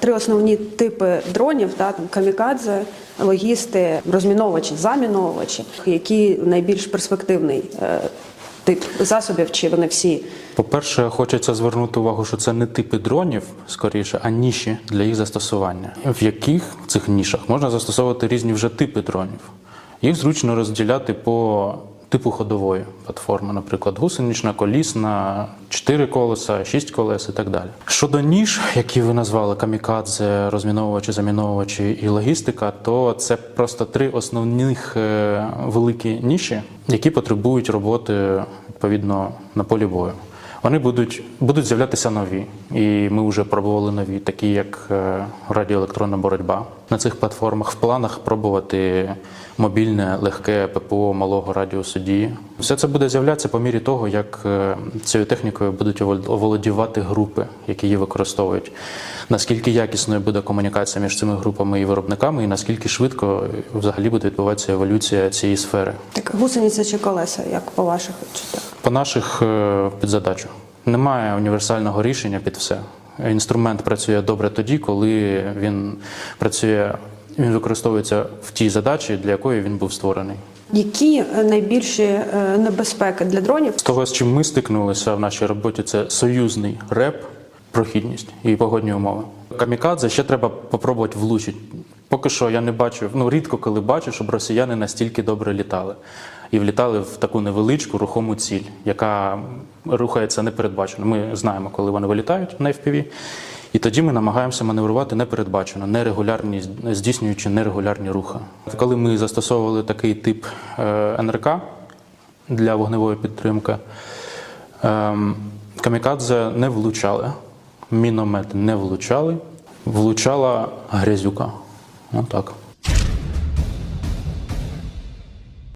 Три основні типи дронів: да, там камікадзе, логісти, розміновувачі, заміновувачі, які найбільш перспективний е, тип засобів, чи вони всі По-перше, хочеться звернути увагу, що це не типи дронів, скоріше, а ніші для їх застосування, в яких в цих нішах можна застосовувати різні вже типи дронів. Їх зручно розділяти по типу ходової платформи, наприклад, гусенична, колісна, 4 колеса, 6 колес і так далі. Щодо ніж, які ви назвали камікадзе, розміновувачі, заміновувачі і логістика, то це просто три основних е, великі ніші, які потребують роботи відповідно на полі бою. Вони будуть, будуть з'являтися нові, і ми вже пробували нові, такі як е, радіоелектронна боротьба. На цих платформах в планах пробувати мобільне легке ППО малого радіусу дії. Все це буде з'являтися по мірі того, як е, цією технікою будуть овол- оволодівати групи, які її використовують. Наскільки якісною буде комунікація між цими групами і виробниками, і наскільки швидко взагалі буде відбуватися еволюція цієї сфери. так гусениця чи колеса, як по ваших відчуттях? По наших е, під задачу. Немає універсального рішення під все. Інструмент працює добре тоді, коли він працює, він використовується в тій задачі, для якої він був створений. Які е, найбільші е, небезпеки для дронів? З того, з чим ми стикнулися в нашій роботі, це союзний реп, прохідність і погодні умови. Камікадзе ще треба попробувати влучити. Поки що я не бачу, ну рідко коли бачу, щоб росіяни настільки добре літали. І влітали в таку невеличку рухому ціль, яка рухається непередбачено. Ми знаємо, коли вони вилітають на FPV, і тоді ми намагаємося маневрувати непередбачено, нерегулярні, здійснюючи нерегулярні рухи. Коли ми застосовували такий тип е, НРК для вогневої підтримки, ем, камікадзе не влучали, міномети не влучали, влучала грязюка. Отак.